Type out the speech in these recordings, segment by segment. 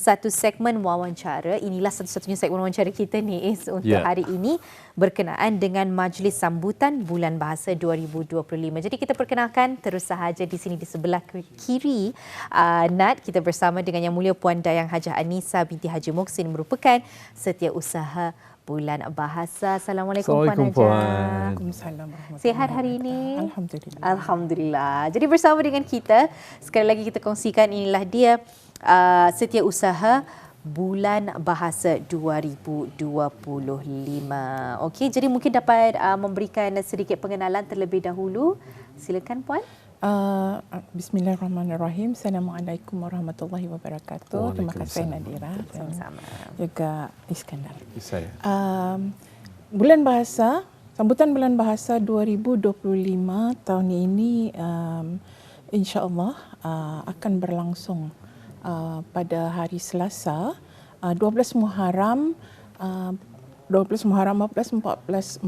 satu segmen wawancara. Inilah satu-satunya segmen wawancara kita ni Is untuk yeah. hari ini berkenaan dengan Majlis Sambutan Bulan Bahasa 2025. Jadi kita perkenalkan terus sahaja di sini di sebelah kiri uh, Nat kita bersama dengan Yang Mulia Puan Dayang Hajah Anissa binti Haji Moksin merupakan setiausaha bulan bahasa. Assalamualaikum Puan Haja. Waalaikumsalam. Sihat hari ini? Alhamdulillah. Alhamdulillah. Jadi bersama dengan kita, sekali lagi kita kongsikan inilah dia uh, setiausaha Bulan Bahasa 2025. Okey, jadi mungkin dapat uh, memberikan sedikit pengenalan terlebih dahulu. Silakan puan. Uh, Bismillahirrahmanirrahim. Assalamualaikum warahmatullahi wabarakatuh. Terima kasih Nadira. Sama-sama. Juga Iskandar. Saya. Um, bulan Bahasa, sambutan Bulan Bahasa 2025 tahun ini um, insya-Allah uh, akan berlangsung uh, pada hari Selasa uh, 12 Muharram uh, 12 Muharram 1447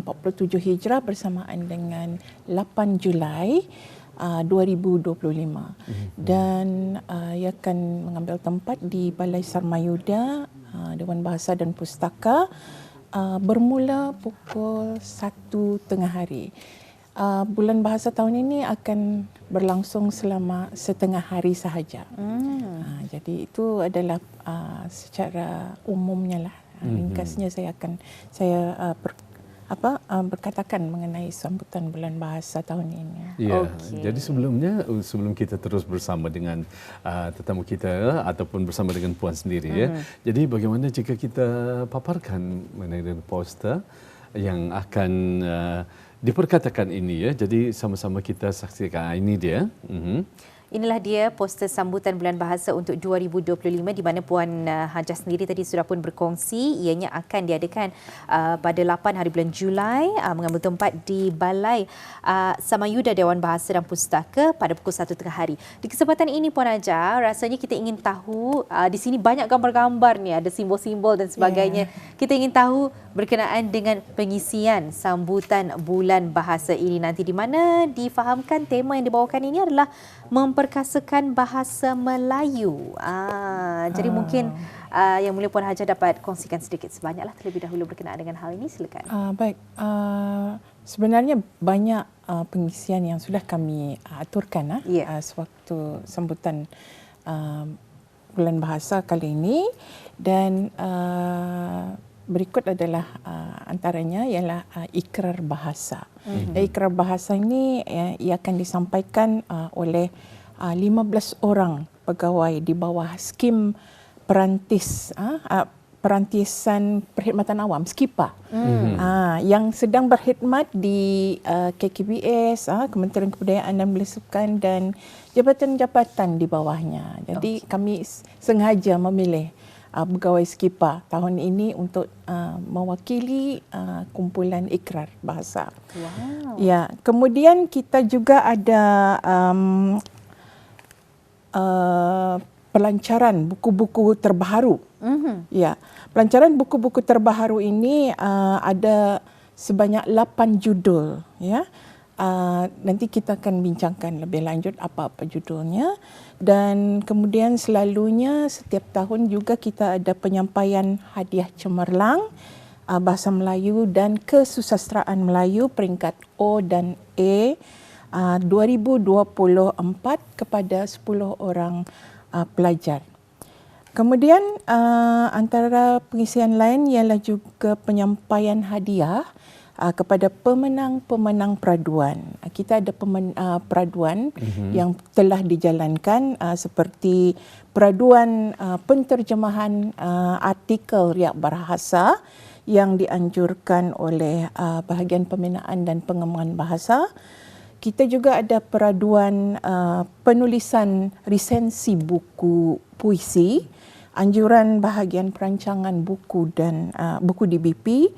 Hijrah bersamaan dengan 8 Julai uh, 2025 mm-hmm. dan uh, ia akan mengambil tempat di Balai Sarmayuda uh, Dewan Bahasa dan Pustaka uh, bermula pukul 1 tengah hari. Uh, bulan bahasa tahun ini akan berlangsung selama setengah hari sahaja. Hmm. Uh, jadi itu adalah uh, secara umumnya lah. Uh, ringkasnya saya akan saya uh, ber, apa uh, berkatakan mengenai sambutan bulan bahasa tahun ini. Ya. Okay. Jadi sebelumnya sebelum kita terus bersama dengan uh, tetamu kita ataupun bersama dengan puan sendiri hmm. ya. Jadi bagaimana jika kita paparkan mengenai poster yang akan uh, diperkatakan ini ya. Jadi sama-sama kita saksikan ah, ini dia. Mm-hmm. Inilah dia poster sambutan bulan bahasa untuk 2025 di mana Puan uh, Hajah sendiri tadi sudah pun berkongsi ianya akan diadakan uh, pada 8 hari bulan Julai uh, mengambil tempat di Balai uh, Samayuda Dewan Bahasa dan Pustaka pada pukul 1 tengah hari. Di kesempatan ini Puan Hajah, rasanya kita ingin tahu uh, di sini banyak gambar-gambar ni ada simbol-simbol dan sebagainya. Yeah. Kita ingin tahu berkenaan dengan pengisian sambutan bulan bahasa ini nanti di mana difahamkan tema yang dibawakan ini adalah memperkasakan bahasa Melayu. Ah, jadi ah. mungkin uh, yang mulia Puan Hajar dapat kongsikan sedikit sebanyaklah terlebih dahulu berkenaan dengan hal ini silakan. Uh, baik. Uh, sebenarnya banyak uh, pengisian yang sudah kami uh, aturkan uh, yeah. uh, sewaktu sambutan uh, bulan bahasa kali ini dan uh, berikut adalah uh, antaranya ialah uh, ikrar bahasa. Mm-hmm. ikrar bahasa ini ya, ia akan disampaikan uh, oleh uh, 15 orang pegawai di bawah skim perantis uh, uh, perantisan perkhidmatan awam SKIPA uh, yang sedang berkhidmat di uh, KKBS uh, Kementerian Kebudayaan dan Belisukan dan jabatan-jabatan di bawahnya. Jadi okay. kami sengaja memilih uh, pegawai Skipa tahun ini untuk uh, mewakili uh, kumpulan ikrar bahasa. Wow. Ya, kemudian kita juga ada um, uh, pelancaran buku-buku terbaru. Mm-hmm. Ya, pelancaran buku-buku terbaru ini uh, ada sebanyak 8 judul. Ya. Uh, nanti kita akan bincangkan lebih lanjut apa-apa judulnya dan kemudian selalunya setiap tahun juga kita ada penyampaian hadiah cemerlang uh, bahasa Melayu dan kesusastraan Melayu peringkat O dan E uh, 2024 kepada 10 orang uh, pelajar. Kemudian uh, antara pengisian lain ialah juga penyampaian hadiah uh, kepada pemenang-pemenang peraduan. Uh, kita ada pemen, uh, peraduan mm-hmm. yang telah dijalankan uh, seperti peraduan uh, penterjemahan uh, artikel riak bahasa yang dianjurkan oleh uh, bahagian pembinaan dan pengembangan bahasa. Kita juga ada peraduan uh, penulisan resensi buku puisi, anjuran bahagian perancangan buku dan uh, buku DBP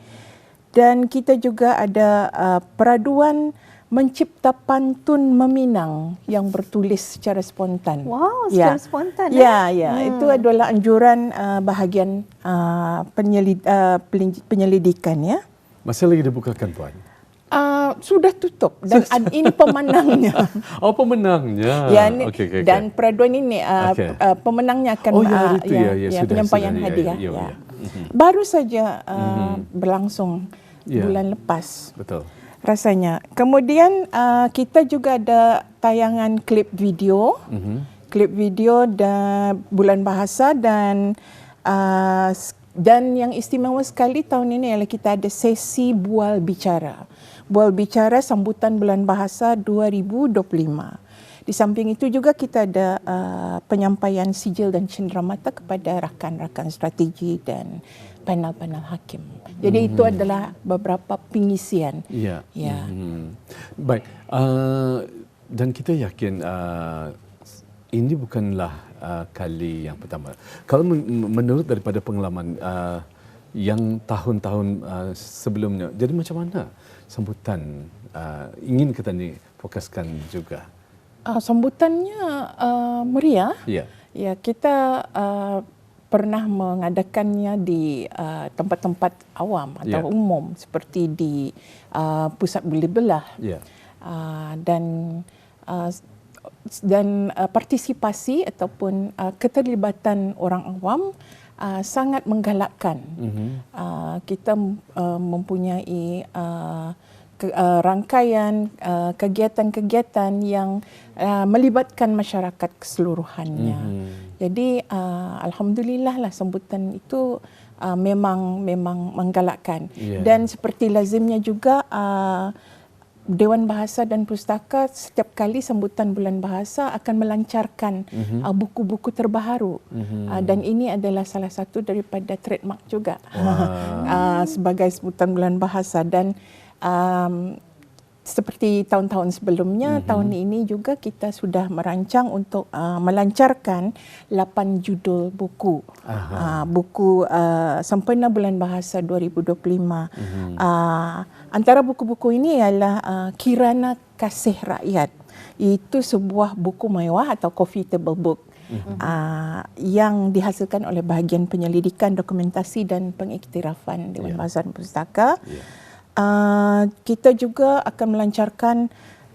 dan kita juga ada uh, peraduan mencipta pantun meminang yang bertulis secara spontan. Wow, secara ya. spontan. Ya, eh? ya, hmm. itu adalah anjuran uh, bahagian uh, penyelid, uh, penyelidikan ya. Masih lagi dibukakan tuan? Uh, sudah tutup dan ad, ini pemenangnya. oh pemenangnya. Ya, ini, okay, okay, dan okay. peraduan ini uh, okay. uh, pemenangnya akan oh, ya, uh, ya, ya, ya, sudah, penyampaian sudah, hadiah. Ya, ya, ya, ya. Mm-hmm. Baru saja uh, mm-hmm. berlangsung ya. bulan lepas. Betul. Rasanya. Kemudian uh, kita juga ada tayangan klip video. Mm-hmm. Klip video dan bulan bahasa dan uh, dan yang istimewa sekali tahun ini ialah kita ada sesi bual bicara. Bual bicara sambutan bulan bahasa 2025. Di samping itu juga kita ada uh, penyampaian sijil dan cenderamata kepada rakan-rakan strategi dan panel-panel hakim. Jadi hmm. itu adalah beberapa pengisian. Ya. Ya. Hmm. Baik. Uh, dan kita yakin uh, ini bukanlah uh, kali yang pertama. Kalau men- menurut daripada pengalaman uh, yang tahun-tahun uh, sebelumnya, jadi macam mana sambutan uh, ingin kita ni fokuskan juga? Uh, sambutannya uh, meriah. Ya. Ya, kita uh, pernah mengadakannya di uh, tempat-tempat awam atau yeah. umum seperti di uh, pusat beli belah. Yeah. Uh, dan uh, dan uh, partisipasi ataupun uh, keterlibatan orang awam uh, sangat menggalakkan. Mm-hmm. Uh, kita uh, mempunyai uh, ke, uh, rangkaian uh, kegiatan-kegiatan yang uh, melibatkan masyarakat keseluruhannya. Mm-hmm. Jadi uh, alhamdulillah lah sambutan itu uh, memang memang menggalakkan. Yeah. Dan seperti lazimnya juga uh, Dewan Bahasa dan Pustaka setiap kali sambutan bulan bahasa akan melancarkan mm-hmm. uh, buku-buku terbaru mm-hmm. uh, dan ini adalah salah satu daripada trademark juga wow. uh, sebagai sambutan bulan bahasa dan um, seperti tahun-tahun sebelumnya mm-hmm. tahun ini juga kita sudah merancang untuk uh, melancarkan 8 judul buku uh, buku uh, sempena bulan bahasa 2025 mm-hmm. uh, antara buku-buku ini ialah uh, Kirana Kasih Rakyat itu sebuah buku mewah atau coffee table book mm-hmm. uh, yang dihasilkan oleh bahagian penyelidikan dokumentasi dan pengiktirafan Dewan yeah. Dan Pustaka yeah uh, kita juga akan melancarkan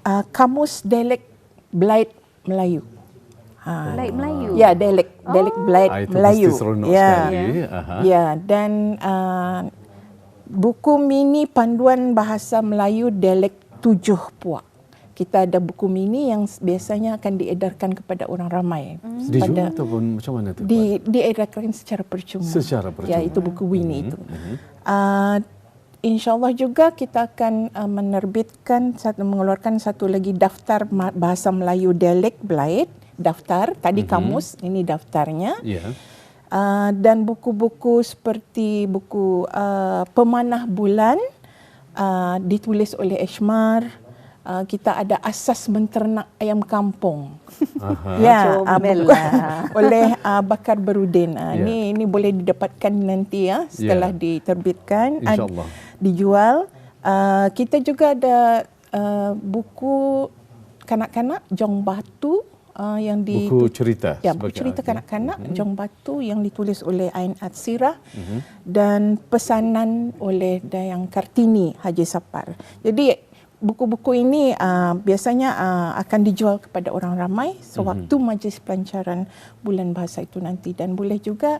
uh, kamus dialek Blight Melayu. Ha. Blight Melayu. Ya, dialek dialek oh. Blight ah, itu Melayu. Ya. Ya. ya, dan uh, buku mini panduan bahasa Melayu dialek tujuh puak. Kita ada buku mini yang biasanya akan diedarkan kepada orang ramai. Hmm. Dijual ataupun macam mana tu? Di, diedarkan secara percuma. Secara percuma. Ya, itu buku mini hmm. itu. Hmm. Uh, InsyaAllah juga kita akan uh, menerbitkan satu mengeluarkan satu lagi daftar bahasa Melayu dialek Blight daftar tadi mm-hmm. kamus ini daftarnya yeah. uh, dan buku-buku seperti buku uh, pemanah bulan uh, ditulis oleh Eshmar uh, kita ada asas menternak ayam kampung ya uh, oleh uh, Bakar Berudin uh, yeah. ini ini boleh didapatkan nanti ya setelah yeah. diterbitkan insyaallah dijual. Uh, kita juga ada uh, buku kanak-kanak Jong Batu uh, yang di buku cerita ya buku cerita kanak-kanak mm-hmm. Jong Batu yang ditulis oleh Ain Atsirah mm-hmm. dan pesanan oleh Dayang Kartini Haji Sapar. Jadi buku-buku ini uh, biasanya uh, akan dijual kepada orang ramai sewaktu mm-hmm. majlis pelancaran bulan bahasa itu nanti dan boleh juga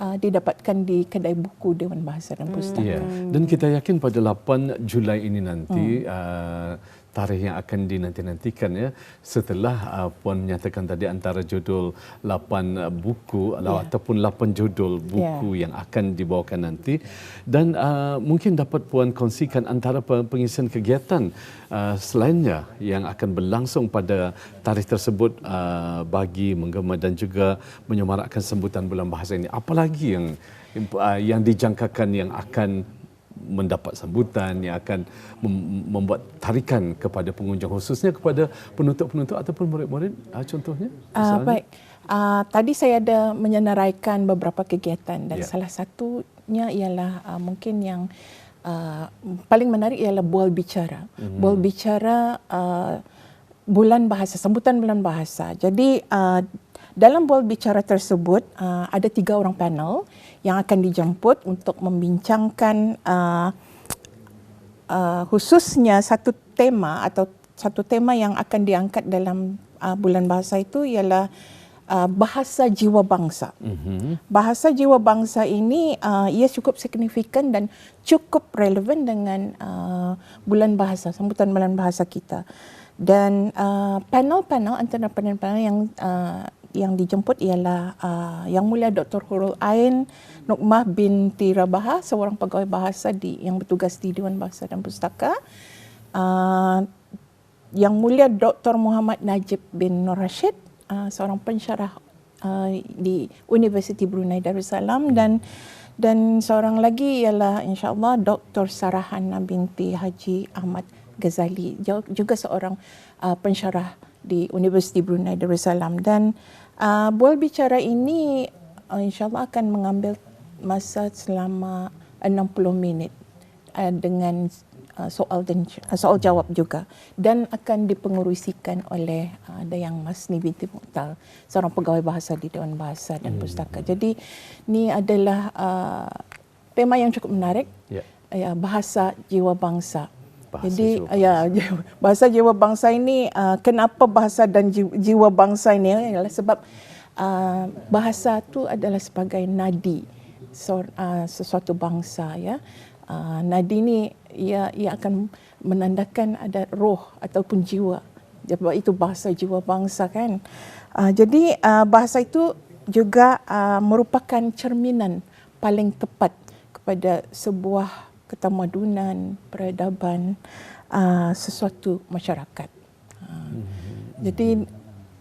uh, didapatkan di kedai buku Dewan Bahasa dan Pustaka. Yeah. Dan kita yakin pada 8 Julai ini nanti hmm. uh, tarikh yang akan dinanti-nantikan ya setelah uh, puan menyatakan tadi antara judul 8 uh, buku yeah. ataupun 8 judul buku yeah. yang akan dibawakan nanti dan uh, mungkin dapat puan kongsikan antara pengisian kegiatan uh, selainnya yang akan berlangsung pada tarikh tersebut uh, bagi menggema dan juga menyemarakkan sambutan bulan bahasa ini apalagi yang uh, yang dijangkakan yang akan mendapat sambutan yang akan membuat tarikan kepada pengunjung khususnya kepada penuntut-penuntut ataupun murid-murid. Uh, contohnya uh, baik. Uh, tadi saya ada menyenaraikan beberapa kegiatan dan yeah. salah satunya ialah uh, mungkin yang uh, paling menarik ialah bual bicara. Mm-hmm. bual bicara uh, bulan bahasa sambutan bulan bahasa. Jadi uh, dalam bual bicara tersebut uh, ada tiga orang panel yang akan dijemput untuk membincangkan uh, uh, khususnya satu tema atau satu tema yang akan diangkat dalam uh, bulan bahasa itu ialah uh, bahasa jiwa bangsa. Mm-hmm. Bahasa jiwa bangsa ini uh, ia cukup signifikan dan cukup relevan dengan uh, bulan bahasa, sambutan bulan bahasa kita. Dan uh, panel-panel antara panel-panel yang uh, yang dijemput ialah uh, Yang Mulia Dr. Hurul Ain Nukmah binti Rabaha, seorang pegawai bahasa di yang bertugas di Dewan Bahasa dan Pustaka. Uh, yang Mulia Dr. Muhammad Najib bin Nur Rashid, uh, seorang pensyarah uh, di Universiti Brunei Darussalam dan dan seorang lagi ialah insya-Allah Dr. Sarahan binti Haji Ahmad Ghazali, juga seorang uh, pensyarah di Universiti Brunei Darussalam dan uh, bual bicara ini uh, insya-Allah akan mengambil masa selama 60 minit uh, dengan uh, soal dan uh, soal jawab juga dan akan dipengerusikan oleh uh, Dayang Masni binti Mukhtar seorang pegawai bahasa di Dewan Bahasa dan hmm. Pustaka. Jadi ini adalah uh, tema yang cukup menarik. Yeah. Uh, bahasa jiwa bangsa. Bahasa Jadi jiwa ya bahasa jiwa bangsa ini uh, kenapa bahasa dan jiwa bangsa ini adalah sebab uh, bahasa itu adalah sebagai nadi so, uh, sesuatu bangsa ya. Uh, nadi ini ia ia akan menandakan ada roh ataupun jiwa. Sebab itu bahasa jiwa bangsa kan. Uh, jadi uh, bahasa itu juga uh, merupakan cerminan paling tepat kepada sebuah ketamadunan, peradaban uh, sesuatu masyarakat. Uh, jadi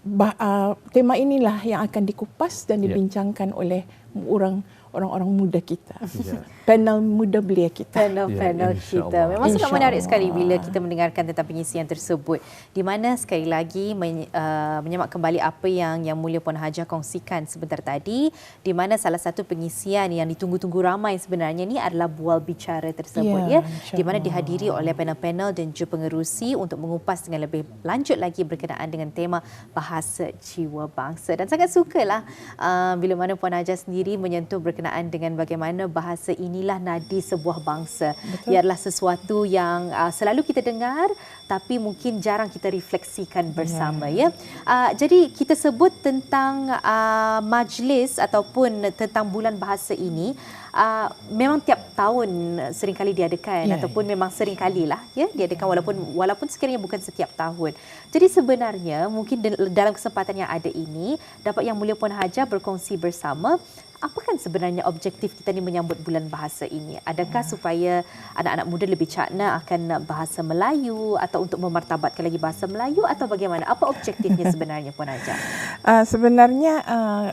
bah, uh, tema inilah yang akan dikupas dan ya. dibincangkan yeah. oleh orang orang-orang muda kita. Yeah. Panel muda belia kita. Panel-panel yeah, kita. Memang sangat menarik sekali bila kita mendengarkan tentang pengisian tersebut. Di mana sekali lagi men, uh, menyemak kembali apa yang Yang Mulia Puan Hajah kongsikan sebentar tadi. Di mana salah satu pengisian yang ditunggu-tunggu ramai sebenarnya ni adalah bual bicara tersebut. Yeah, ya, Di mana dihadiri oleh panel-panel dan juga pengerusi untuk mengupas dengan lebih lanjut lagi berkenaan dengan tema bahasa jiwa bangsa. Dan sangat sukalah uh, bila mana Puan Hajah sendiri menyentuh berkenaan dengan bagaimana bahasa inilah nadi sebuah bangsa. Betul. Ia adalah sesuatu yang uh, selalu kita dengar tapi mungkin jarang kita refleksikan bersama ya. ya. Uh, jadi kita sebut tentang uh, majlis ataupun tentang bulan bahasa ini uh, memang tiap tahun seringkali diadakan yeah. ataupun memang seringkalilah ya diadakan walaupun walaupun sekiranya bukan setiap tahun. Jadi sebenarnya mungkin dalam kesempatan yang ada ini dapat yang mulia Puan Haja berkongsi bersama apa kan sebenarnya objektif kita ni menyambut bulan bahasa ini? Adakah hmm. supaya anak-anak muda lebih cakna akan bahasa Melayu atau untuk memartabatkan lagi bahasa Melayu atau bagaimana? Apa objektifnya sebenarnya Puan Aja? Uh, sebenarnya uh,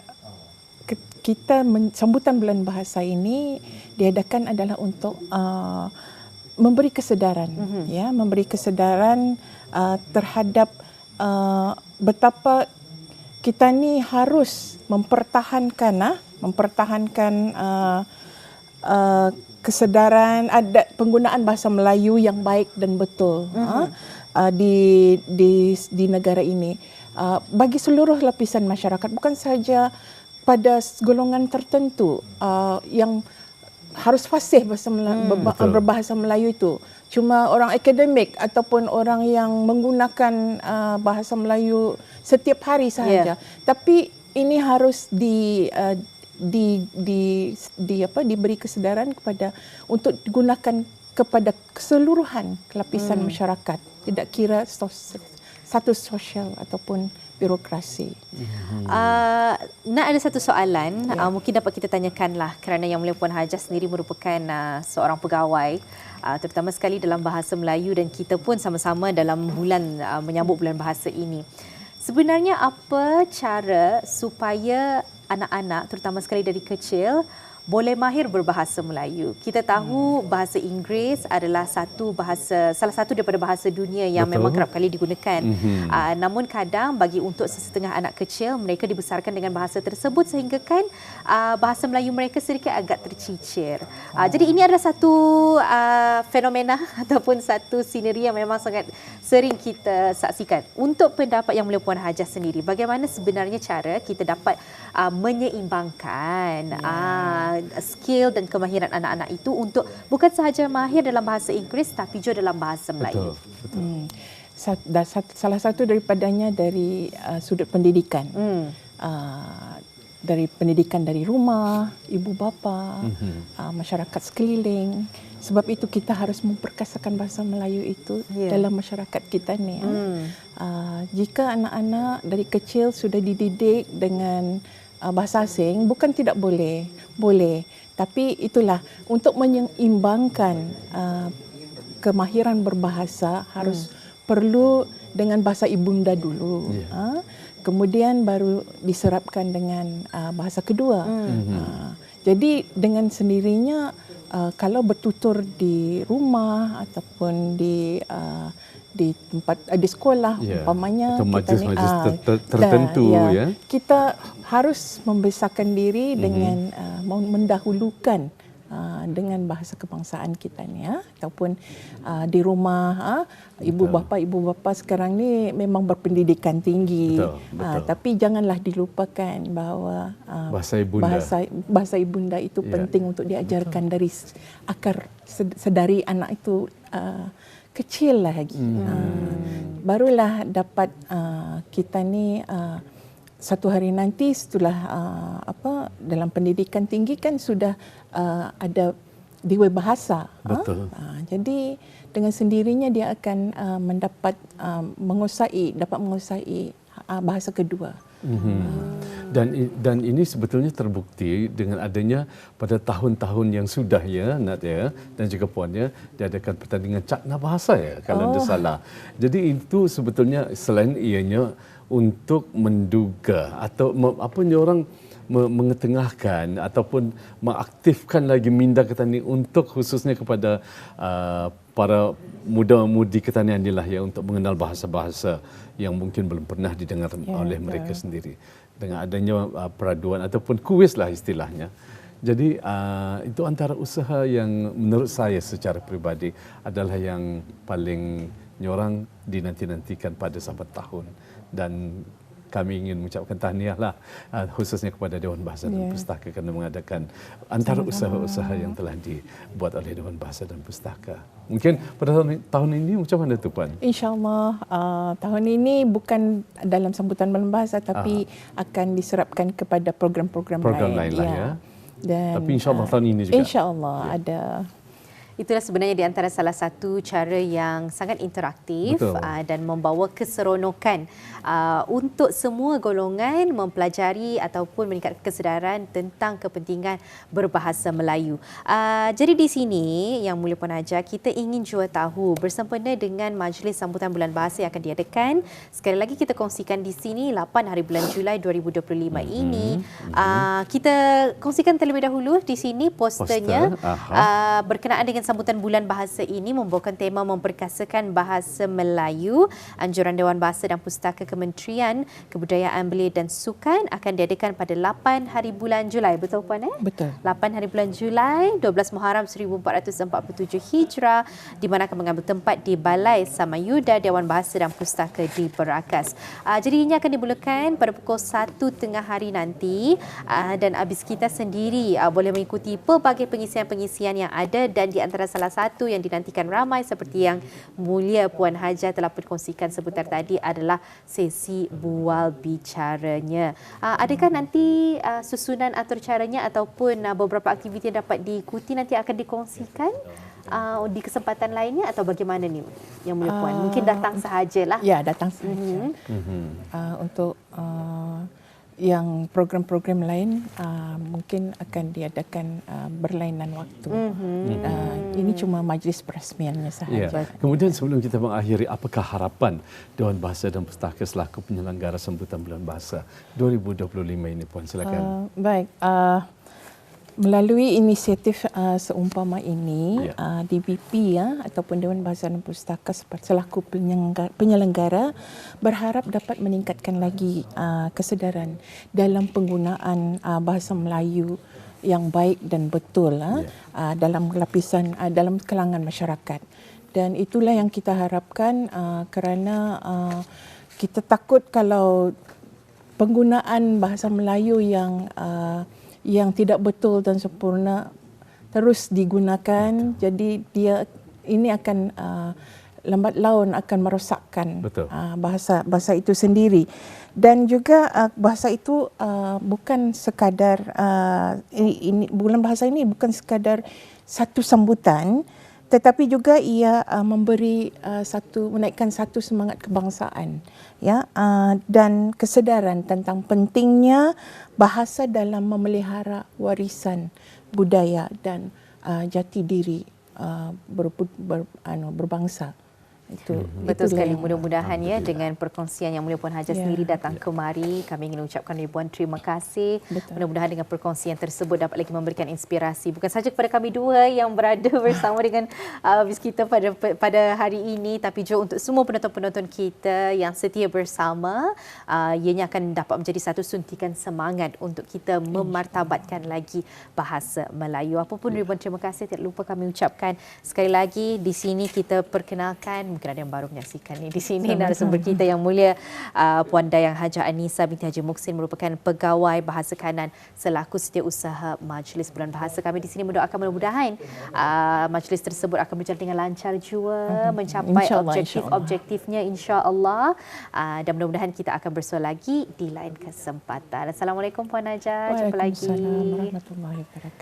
kita sambutan bulan bahasa ini diadakan adalah untuk uh, memberi kesedaran mm-hmm. ya, memberi kesedaran uh, terhadap uh, betapa kita ni harus mempertahankan uh, mempertahankan uh, uh, kesedaran ada penggunaan bahasa Melayu yang baik dan betul uh-huh. uh, di di di negara ini. Uh, bagi seluruh lapisan masyarakat bukan saja pada golongan tertentu uh, yang harus fasih bahasa Melayu, hmm, berbahasa Melayu itu. Cuma orang akademik ataupun orang yang menggunakan uh, bahasa Melayu setiap hari sahaja. Yeah. tapi ini harus di uh, di di di apa diberi kesedaran kepada untuk digunakan kepada keseluruhan lapisan hmm. masyarakat tidak kira sos, satu sosial ataupun birokrasi. Hmm. Uh, nak ada satu soalan ya. uh, mungkin dapat kita tanyakanlah kerana yang mulia puan Hajah sendiri merupakan uh, seorang pegawai uh, terutama sekali dalam bahasa Melayu dan kita pun sama-sama dalam bulan uh, menyambut bulan bahasa ini. Sebenarnya apa cara supaya anak-anak terutama sekali dari kecil boleh mahir berbahasa Melayu. Kita tahu hmm. bahasa Inggeris adalah satu bahasa salah satu daripada bahasa dunia yang Betul. memang kerap kali digunakan. Mm-hmm. Uh, namun kadang bagi untuk sesetengah anak kecil mereka dibesarkan dengan bahasa tersebut sehingga kan uh, bahasa Melayu mereka sedikit agak tercicir. Uh, jadi ini adalah satu uh, fenomena ataupun satu sineri yang memang sangat sering kita saksikan. Untuk pendapat Yang Mulia Puan Hajah sendiri, bagaimana sebenarnya cara kita dapat uh, menyeimbangkan yeah. uh, skill dan kemahiran anak-anak itu untuk bukan sahaja mahir dalam bahasa Inggeris tapi juga dalam bahasa Melayu. Betul. Betul. Hmm. Salah satu daripadanya dari uh, sudut pendidikan. Hmm. Uh, dari pendidikan dari rumah, ibu bapa, mm-hmm. uh, masyarakat sekeliling. Sebab itu kita harus memperkasakan bahasa Melayu itu yeah. dalam masyarakat kita ni. Mm. Uh, jika anak-anak dari kecil sudah dididik dengan uh, bahasa asing, bukan tidak boleh, boleh. Tapi itulah untuk menyeimbangkan uh, kemahiran berbahasa harus mm. perlu dengan bahasa ibunda dulu. Yeah. Uh, kemudian baru diserapkan dengan uh, bahasa kedua. Mm-hmm. Uh, jadi dengan sendirinya uh, kalau bertutur di rumah ataupun di uh, di tempat uh, di sekolah yeah. umpamanya Atau kita ni uh, ter- tertentu dan, ya, ya kita harus membesarkan diri mm-hmm. dengan uh, mendahulukan Uh, dengan bahasa kebangsaan kita ni ya ataupun uh, di rumah uh, ibu bapa ibu bapa sekarang ni memang berpendidikan tinggi betul, betul. Uh, tapi janganlah dilupakan bahawa uh, bahasa ibunda bahasa bahasa ibunda itu ya. penting untuk diajarkan betul. dari akar sedari anak itu uh, kecil lagi hmm. uh, barulah dapat uh, kita ni uh, satu hari nanti setelah uh, apa dalam pendidikan tinggi kan sudah uh, ada dewan bahasa. Betul. Uh, jadi dengan sendirinya dia akan uh, mendapat uh, menguasai dapat menguasai uh, bahasa kedua. Mm-hmm. Dan dan ini sebetulnya terbukti dengan adanya pada tahun-tahun yang sudah ya Nat ya dan juga puan ya diadakan pertandingan cakna bahasa ya kalau oh. salah. Jadi itu sebetulnya selain ianya untuk menduga atau apa ni orang mengetengahkan ataupun mengaktifkan lagi minda ketanian untuk khususnya kepada uh, para muda-mudi ketanian inilah ya untuk mengenal bahasa-bahasa yang mungkin belum pernah didengar ya, oleh mereka ya. sendiri dengan adanya uh, peraduan ataupun kuis lah istilahnya. Jadi uh, itu antara usaha yang menurut saya secara pribadi adalah yang paling nyorang dinanti-nantikan pada sahabat tahun dan kami ingin mengucapkan tahniahlah uh, khususnya kepada Dewan Bahasa dan yeah. Pustaka kerana mengadakan antara usaha-usaha yang telah dibuat oleh Dewan Bahasa dan Pustaka. Mungkin pada tahun, tahun ini macam mana tu Puan? InsyaAllah uh, tahun ini bukan dalam sambutan malam bahasa tapi Aha. akan diserapkan kepada program-program program lain. Program lain lah ya. ya. Dan, tapi insyaAllah uh, tahun ini juga. InsyaAllah ya. ada Itulah sebenarnya di antara salah satu cara yang sangat interaktif uh, dan membawa keseronokan uh, untuk semua golongan mempelajari ataupun meningkatkan kesedaran tentang kepentingan berbahasa Melayu. Uh, jadi di sini yang Mulia Puan Hajar, kita ingin juga tahu bersempena dengan majlis sambutan bulan bahasa yang akan diadakan. Sekali lagi kita kongsikan di sini 8 hari bulan Julai 2025 mm-hmm. ini. Uh, kita kongsikan terlebih dahulu di sini posternya Poster. uh, berkenaan dengan sambutan bulan bahasa ini membawakan tema memperkasakan bahasa Melayu. Anjuran Dewan Bahasa dan Pustaka Kementerian Kebudayaan Belia dan Sukan akan diadakan pada 8 hari bulan Julai. Betul puan eh? Betul. 8 hari bulan Julai 12 Muharram 1447 Hijrah di mana akan mengambil tempat di Balai Samayuda Dewan Bahasa dan Pustaka di Berakas. Uh, jadi ini akan dimulakan pada pukul 1 tengah hari nanti uh, dan habis kita sendiri uh, boleh mengikuti pelbagai pengisian-pengisian yang ada dan di antara salah satu yang dinantikan ramai seperti yang Mulia Puan Hajar telah perkongsikan sebentar tadi adalah sesi bual bicaranya. Uh, adakah nanti uh, susunan atur caranya ataupun uh, beberapa aktiviti yang dapat diikuti nanti akan dikongsikan? Uh, di kesempatan lainnya atau bagaimana ni yang mulia puan mungkin datang sahajalah ya datang sahaja mm-hmm. uh, untuk uh, yang program-program lain uh, mungkin akan diadakan uh, berlainan waktu. Mm-hmm. Uh, ini cuma majlis peresmiannya sahaja. Yeah. Kemudian sebelum kita mengakhiri, apakah harapan Dewan Bahasa dan Pustaka selaku penyelenggara sambutan bulan bahasa 2025 ini, Puan? Silakan. Uh, baik. Uh, melalui inisiatif uh, seumpama ini yeah. uh, DBP ya ataupun Dewan Bahasa dan Pustaka selaku penyelenggara, penyelenggara berharap dapat meningkatkan lagi uh, kesedaran dalam penggunaan uh, bahasa Melayu yang baik dan betul uh, yeah. uh, dalam lapisan uh, dalam kalangan masyarakat dan itulah yang kita harapkan uh, kerana uh, kita takut kalau penggunaan bahasa Melayu yang uh, yang tidak betul dan sempurna terus digunakan. Betul. jadi dia ini akan uh, lambat laun akan merosakkan uh, bahasa bahasa itu sendiri. Dan juga uh, bahasa itu uh, bukan sekadar uh, ini, ini bulan bahasa ini bukan sekadar satu sambutan tetapi juga ia uh, memberi uh, satu menaikkan satu semangat kebangsaan ya uh, dan kesedaran tentang pentingnya bahasa dalam memelihara warisan budaya dan uh, jati diri uh, ber, ber, anu, berbangsa itu hmm. betul sekali mudah-mudahan ya dengan perkongsian yang mulia puan Haja ya. sendiri datang ya. kemari kami ingin ucapkan ribuan terima kasih betul. mudah-mudahan dengan perkongsian tersebut dapat lagi memberikan inspirasi bukan saja kepada kami dua yang berada bersama dengan uh, kita pada pada hari ini tapi juga untuk semua penonton-penonton kita yang setia bersama uh, ianya akan dapat menjadi satu suntikan semangat untuk kita memartabatkan lagi bahasa Melayu apapun ya. ribuan terima kasih tidak lupa kami ucapkan sekali lagi di sini kita perkenalkan mungkin ada yang baru menyaksikan ni di sini narasumber kita yang mulia uh, Puan Dayang Haja Anissa binti Haji Muksin merupakan pegawai bahasa kanan selaku setiausaha Majlis Bulan Bahasa kami di sini mendoakan mudah-mudahan uh, majlis tersebut akan berjalan dengan lancar juga uh-huh. mencapai objektif-objektifnya insya-Allah uh, dan mudah-mudahan kita akan bersua lagi di lain kesempatan. Assalamualaikum Puan Haja. Jumpa lagi. Waalaikumsalam warahmatullahi wabarakatuh.